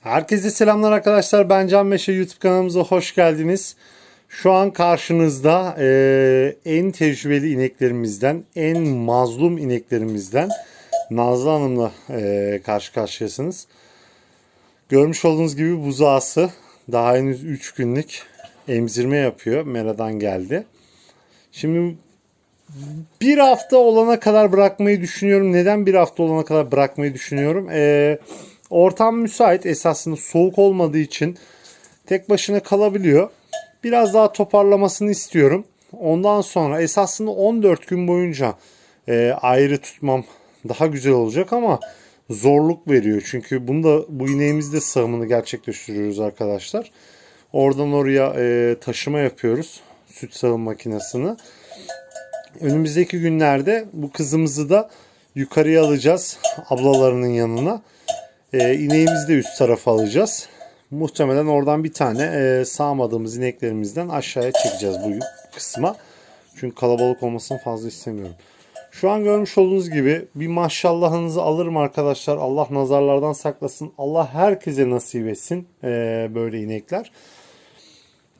Herkese selamlar arkadaşlar. Ben Can Meşe YouTube kanalımıza hoş geldiniz. Şu an karşınızda eee, en tecrübeli ineklerimizden, en mazlum ineklerimizden Nazlı Hanım'la eee, karşı karşıyasınız. Görmüş olduğunuz gibi buzağısı daha henüz 3 günlük emzirme yapıyor. Mera'dan geldi. Şimdi bir hafta olana kadar bırakmayı düşünüyorum. Neden bir hafta olana kadar bırakmayı düşünüyorum? Ee, ortam müsait. Esasında soğuk olmadığı için tek başına kalabiliyor. Biraz daha toparlamasını istiyorum. Ondan sonra esasında 14 gün boyunca e, ayrı tutmam daha güzel olacak ama zorluk veriyor. Çünkü bunda bu ineğimizde sağımını gerçekleştiriyoruz arkadaşlar. Oradan oraya e, taşıma yapıyoruz. Süt sağım makinesini. Önümüzdeki günlerde bu kızımızı da yukarıya alacağız ablalarının yanına. Ee, ineğimizi de üst tarafa alacağız. Muhtemelen oradan bir tane e, sağmadığımız ineklerimizden aşağıya çekeceğiz bu kısma. Çünkü kalabalık olmasını fazla istemiyorum. Şu an görmüş olduğunuz gibi bir maşallahınızı alırım arkadaşlar. Allah nazarlardan saklasın. Allah herkese nasip etsin e, böyle inekler.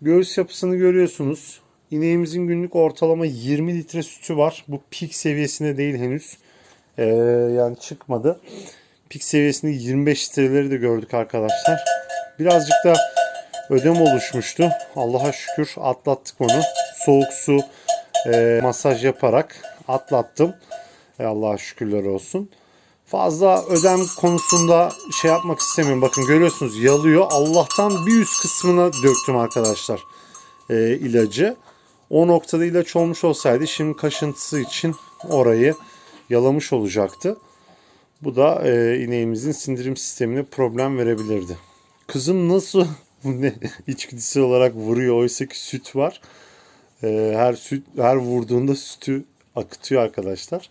Göğüs yapısını görüyorsunuz. İneğimizin günlük ortalama 20 litre sütü var. Bu pik seviyesine değil henüz. Ee, yani çıkmadı. Pik seviyesinde 25 litreleri de gördük arkadaşlar. Birazcık da ödem oluşmuştu. Allah'a şükür atlattık onu. Soğuk su e, masaj yaparak atlattım. E, Allah'a şükürler olsun. Fazla ödem konusunda şey yapmak istemiyorum. Bakın görüyorsunuz yalıyor. Allah'tan bir üst kısmına döktüm arkadaşlar e, ilacı. O noktada ilaç olmuş olsaydı şimdi kaşıntısı için orayı yalamış olacaktı. Bu da e, ineğimizin sindirim sistemine problem verebilirdi. Kızım nasıl ne içgüdüsel olarak vuruyor oysa ki süt var. E, her süt her vurduğunda sütü akıtıyor arkadaşlar.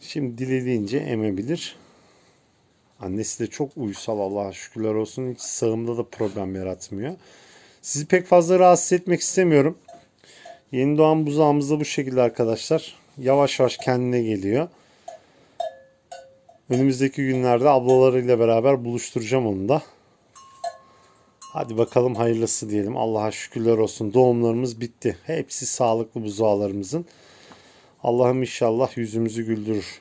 Şimdi dilediğince emebilir. Annesi de çok uysal Allah'a şükürler olsun. Hiç sağımda da problem yaratmıyor. Sizi pek fazla rahatsız etmek istemiyorum. Yeni doğan buzağımız da bu şekilde arkadaşlar. Yavaş yavaş kendine geliyor. Önümüzdeki günlerde ablalarıyla beraber buluşturacağım onu da. Hadi bakalım hayırlısı diyelim. Allah'a şükürler olsun. Doğumlarımız bitti. Hepsi sağlıklı buzağlarımızın. Allah'ım inşallah yüzümüzü güldürür.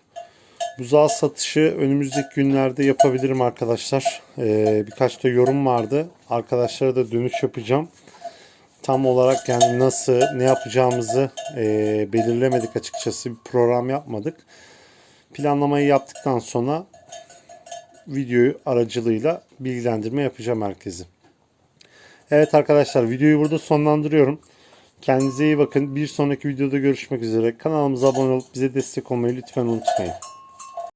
Buzağı satışı önümüzdeki günlerde yapabilirim arkadaşlar. Ee, birkaç da yorum vardı. Arkadaşlara da dönüş yapacağım. Tam olarak yani nasıl, ne yapacağımızı e, belirlemedik açıkçası. Bir program yapmadık. Planlamayı yaptıktan sonra videoyu aracılığıyla bilgilendirme yapacağım herkesi. Evet arkadaşlar videoyu burada sonlandırıyorum. Kendinize iyi bakın. Bir sonraki videoda görüşmek üzere. Kanalımıza abone olup bize destek olmayı lütfen unutmayın.